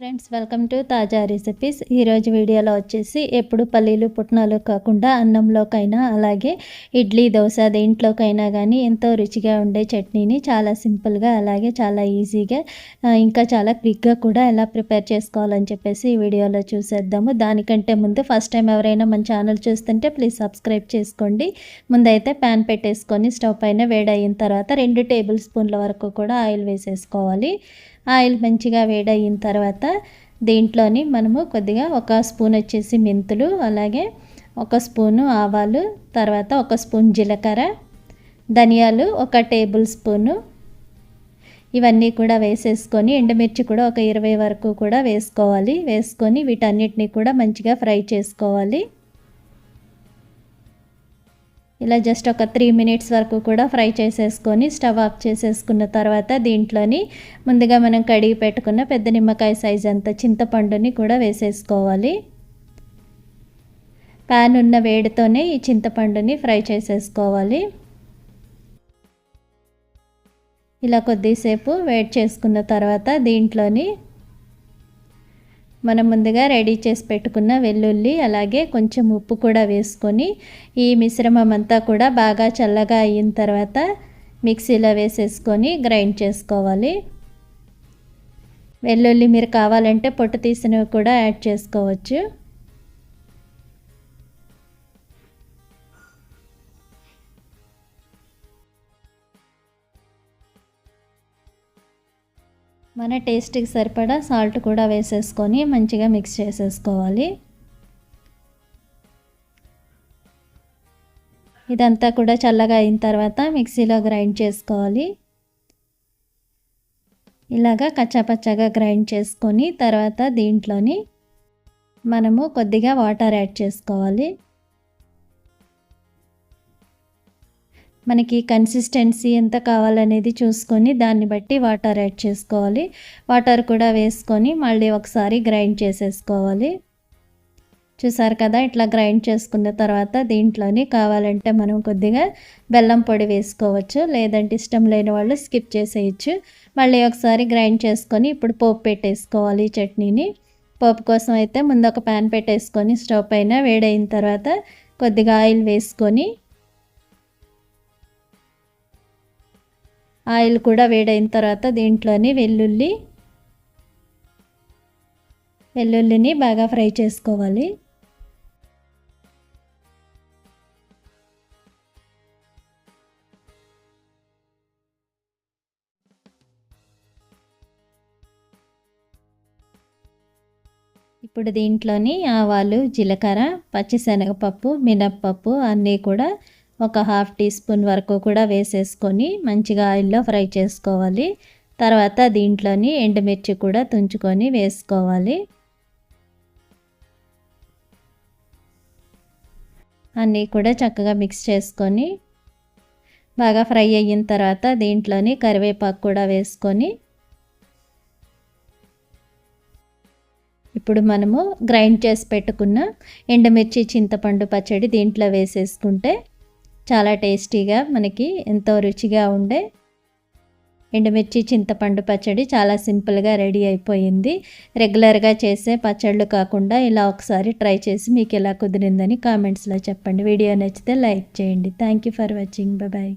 Friends welcome to Taaza recipes ఈరోజు వీడియోలో వచ్చేసి ఎప్పుడు పల్లీలు పుట్నాలు కాకుండా అన్నంలోకైనా అలాగే ఇడ్లీ దోశ దేంట్లోకైనా కానీ ఎంతో రుచిగా ఉండే చట్నీని చాలా సింపుల్గా అలాగే చాలా ఈజీగా ఇంకా చాలా క్విక్గా కూడా ఎలా ప్రిపేర్ చేసుకోవాలని చెప్పేసి ఈ వీడియోలో చూసేద్దాము. దానికంటే ముందు ఫస్ట్ టైం ఎవరైనా మన ఛానల్ చూస్తుంటే ప్లీజ్ సబ్స్క్రైబ్ చేసుకోండి. ముందైతే ప్యాన్ పెట్టేసుకొని స్టవ్ పైన వేడయిన తర్వాత రెండు టేబుల్ స్పూన్ల వరకు కూడా ఆయిల్ వేసేసుకోవాలి. ఆయిల్ మంచిగా వేడయిన తర్వాత దీంట్లోని మనము కొద్దిగా ఒక స్పూన్ వచ్చేసి మెంతులు అలాగే ఒక స్పూను ఆవాలు తర్వాత ఒక స్పూన్ జీలకర్ర ధనియాలు ఒక టేబుల్ స్పూను. ఇవన్నీ కూడా వేసేసుకొని ఎండుమిర్చి కూడా ఒక ఇరవై వరకు కూడా వేసుకోవాలి. వేసుకొని వీటన్నిటిని కూడా మంచిగా ఫ్రై చేసుకోవాలి. ఇలా జస్ట్ ఒక త్రీ మినిట్స్ వరకు కూడా ఫ్రై చేసేసుకొని స్టవ్ ఆఫ్ చేసేసుకున్న తర్వాత దీంట్లోని ముందుగా మనం కడిగి పెట్టుకున్న పెద్ద నిమ్మకాయ సైజ్ అంత చింతపండుని కూడా వేసేసుకోవాలి. ప్యాన్ ఉన్న వేడితోనే ఈ చింతపండుని ఫ్రై చేసేసుకోవాలి. ఇలా కొద్దిసేపు వేడి చేసుకున్న తర్వాత దీంట్లోని మనం ముందుగా రెడీ చేసి పెట్టుకున్న వెల్లుల్లి అలాగే కొంచెం ఉప్పు కూడా వేసుకొని ఈ మిశ్రమం అంతా కూడా బాగా చల్లగా అయిన తర్వాత మిక్సీలో వేసేసుకొని గ్రైండ్ చేసుకోవాలి. వెల్లుల్లి మీరు కావాలంటే పొట్టు తీసినవి కూడా యాడ్ చేసుకోవచ్చు. మన టేస్ట్కి సరిపడా సాల్ట్ కూడా వేసేసుకొని మంచిగా మిక్స్ చేసేసుకోవాలి. ఇదంతా కూడా చల్లగా అయిన తర్వాత మిక్సీలో గ్రైండ్ చేసుకోవాలి. ఇలాగా కచ్చాపచ్చాగా గ్రైండ్ చేసుకొని తర్వాత దీంట్లోని మనము కొద్దిగా వాటర్ యాడ్ చేసుకోవాలి. మనకి కన్సిస్టెన్సీ ఎంత కావాలనేది చూసుకొని దాన్ని బట్టి వాటర్ యాడ్ చేసుకోవాలి. వాటర్ కూడా వేసుకొని మళ్ళీ ఒకసారి గ్రైండ్ చేసేసుకోవాలి. చూసారు కదా? ఇట్లా గ్రైండ్ చేసుకున్న తర్వాత దీంట్లోని కావాలంటే మనం కొద్దిగా బెల్లం పొడి వేసుకోవచ్చు. లేదంటే ఇష్టం లేని వాళ్ళు స్కిప్ చేసేయచ్చు. మళ్ళీ ఒకసారి గ్రైండ్ చేసుకొని ఇప్పుడు పోపు పెట్టేసుకోవాలి చట్నీని. పోపు కోసం అయితే ముందు ఒక ప్యాన్ పెట్టేసుకొని స్టవ్ పైన వేడైన తర్వాత కొద్దిగా ఆయిల్ వేసుకొని ఆయిల్ కూడా వేడైన తర్వాత దీంట్లోని వెల్లుల్లి వెల్లుల్లిని బాగా ఫ్రై చేసుకోవాలి. ఇప్పుడు దీంట్లోని ఆవాలు జీలకర్ర పచ్చిశనగపప్పు మినప్పప్పు అన్నీ కూడా ఒక హాఫ్ టీ స్పూన్ వరకు కూడా వేసేసుకొని మంచిగా ఆయిల్లో ఫ్రై చేసుకోవాలి. తర్వాత దీంట్లోని ఎండుమిర్చి కూడా తుంచుకొని వేసుకోవాలి. అన్నీ కూడా చక్కగా మిక్స్ చేసుకొని బాగా ఫ్రై అయిన తర్వాత దీంట్లోని కరివేపాకు కూడా వేసుకొని ఇప్పుడు మనము గ్రైండ్ చేసి పెట్టుకున్న ఎండుమిర్చి చింతపండు పచ్చడి దీంట్లో వేసేసుకుంటే చాలా టేస్టీగా మనకి ఎంతో రుచిగా ఉండే ఎండుమిర్చి చింతపండు పచ్చడి చాలా సింపుల్గా రెడీ అయిపోయింది. రెగ్యులర్గా చేసే పచ్చళ్ళు కాకుండా ఇలా ఒకసారి ట్రై చేసి మీకు ఎలా కుదిరిందని కామెంట్స్లో చెప్పండి. వీడియో నచ్చితే లైక్ చేయండి. Thank you for watching. Bye.